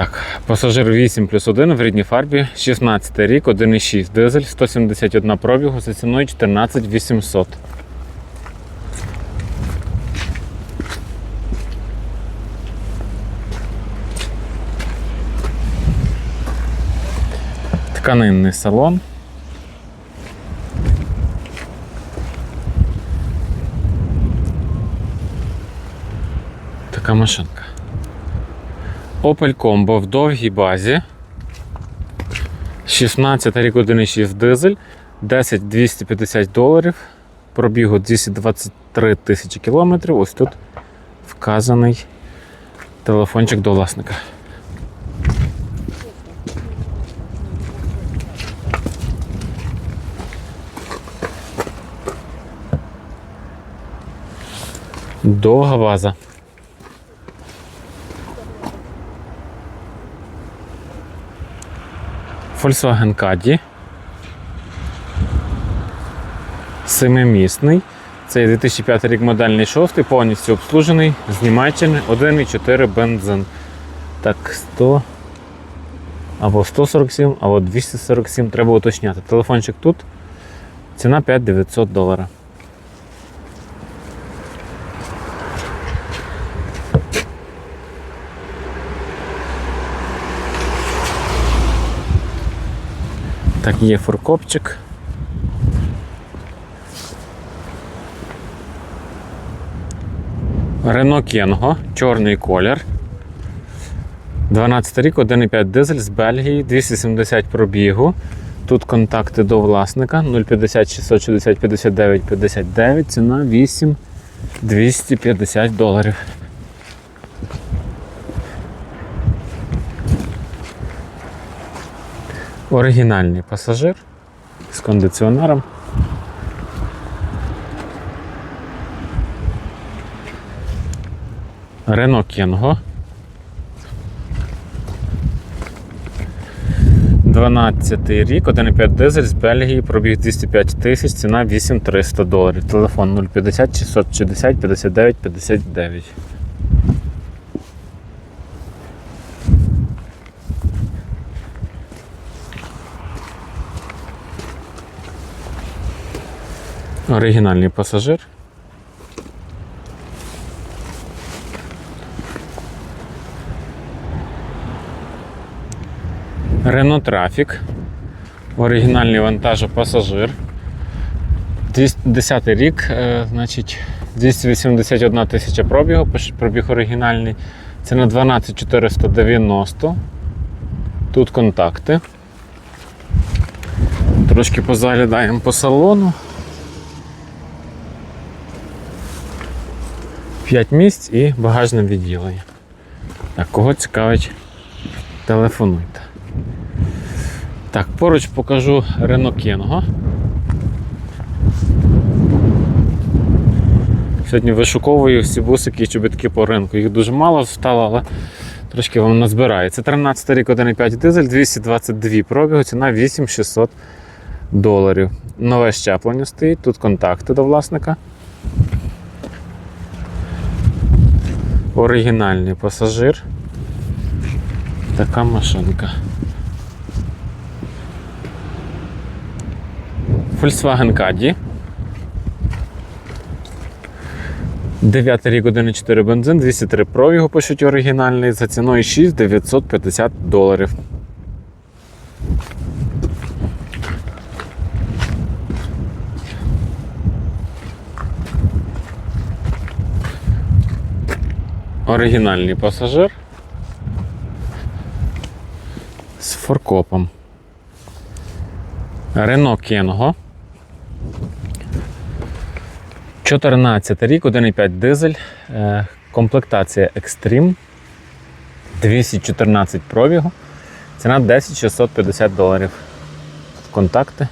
Так, пасажир 8 плюс 1 в рідній фарбі, 16 рік, 1,6 дизель, 171 пробігу за ціною 14 800. Тканинний салон. Така машинка. Opel Combo в довгій базі. 16 рік 1,6 дизель, 10 250 доларів, пробігу 223 тисячі кілометрів. Ось тут вказаний телефончик до власника. Довга база. Volkswagen Caddy. Семимісний. Це 2005 рік модельний шостий, повністю обслужений з Німеччини 1,4 бензин. Так, 100 або 147, або 247 треба уточняти. Телефончик тут. Ціна 5900 доларів. Так, є фуркопчик. Renault Кенго, чорний колір. 12 рік, 1,5 дизель з Бельгії, 270 пробігу. Тут контакти до власника 050 660 59 59, ціна 8 250 доларів. Оригінальний пасажир з кондиціонером. Рено Кенго. 12 рік, 1,5 дизель з Бельгії, пробіг 205 тисяч, ціна 8300 доларів. Телефон 050 660 59 59. Оригінальний пасажир. Renault Traffic. Оригінальний вантажопасажир. 10 рік, е, значить 281 тисяча пробігу, пробіг оригінальний. Це на 12490. Тут контакти. Трошки позаглядаємо по салону. 5 місць і багажне відділення. Так, кого цікавить, телефонуйте. Так, поруч покажу Renault Kangoo. Сьогодні вишуковую всі бусики і чобітки по ринку. Їх дуже мало стало, але трошки вам назбирає. Це 13 рік 1,5 дизель, 222 пробігу, ціна 8600 доларів. Нове щеплення стоїть, тут контакти до власника. Оригінальний пасажир. Така машинка. Volkswagen Caddy. 9 рік 1,4 бензин, 203 пробігу пишуть оригінальний за ціною 6950 доларів. Оригінальний пасажир з форкопом. Рено Кенго. 14 рік, 1,5 дизель, е, комплектація Extreme, 214 пробігу, ціна 10 650 доларів. Контакти.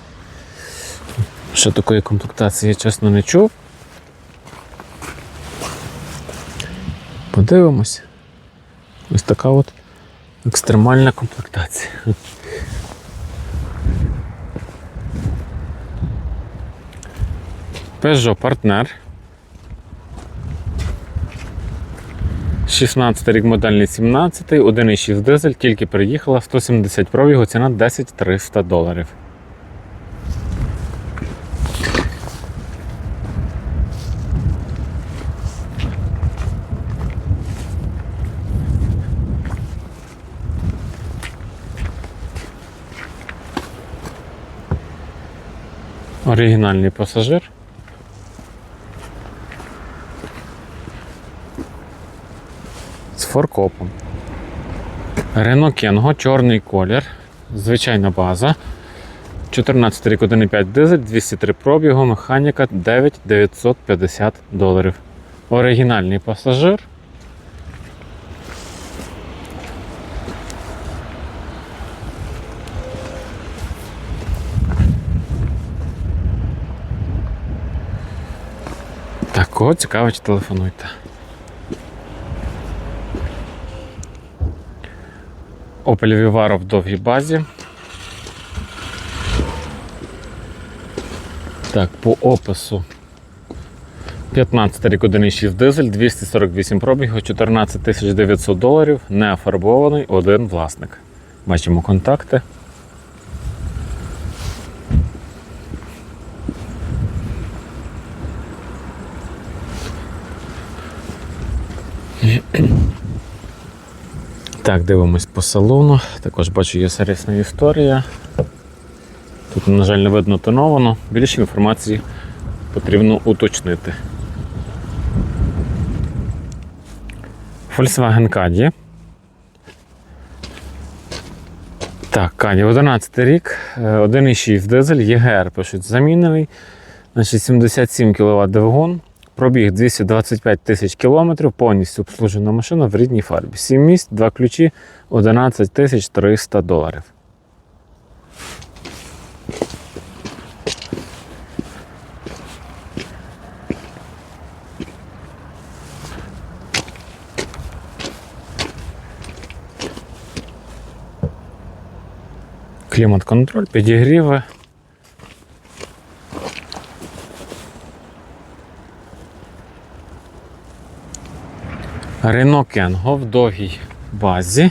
Що такої комплектації я чесно не чув. Подивимось. Ось така от екстремальна комплектація. Peugeot Partner. 16 рік модельний 17, 1,6 дизель, тільки приїхала, 170 пробігу, ціна 10 300 доларів. Оригінальний пасажир. з форкопом. Renault Кенго, чорний колір, звичайна база. 14 рік 1,5 дизель, 203 пробігу, механіка 9950 доларів. Оригінальний пасажир. Так, кого цікавить, телефонуйте. Opel Vivaro в довгій базі. Так, по опису. 15 рік 1,6 дизель, 248 пробігу, 14 900 доларів, не офарбований, один власник. Бачимо контакти. Так, дивимось по салону. Також бачу, є сервісна історія. Тут, на жаль, не видно тоновано. Більше інформації потрібно уточнити. Volkswagen Caddy. Так, Caddy, 11 рік, е, 1,6 дизель, ЄГР пишуть замінений. Значить, 77 кВт двигун. Пробіг 225 тисяч кілометрів, повністю обслужена машина в рідній фарбі. 7 місць, 2 ключі, 11 тисяч 300 доларів. Клімат-контроль, підігріви. Рено Кенго в довгій базі.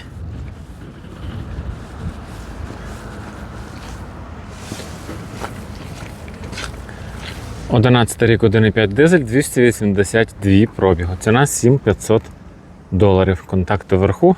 Одинадцятий рік 1,5 дизель, 282 пробігу. Ціна 7500 доларів. Контакти вверху.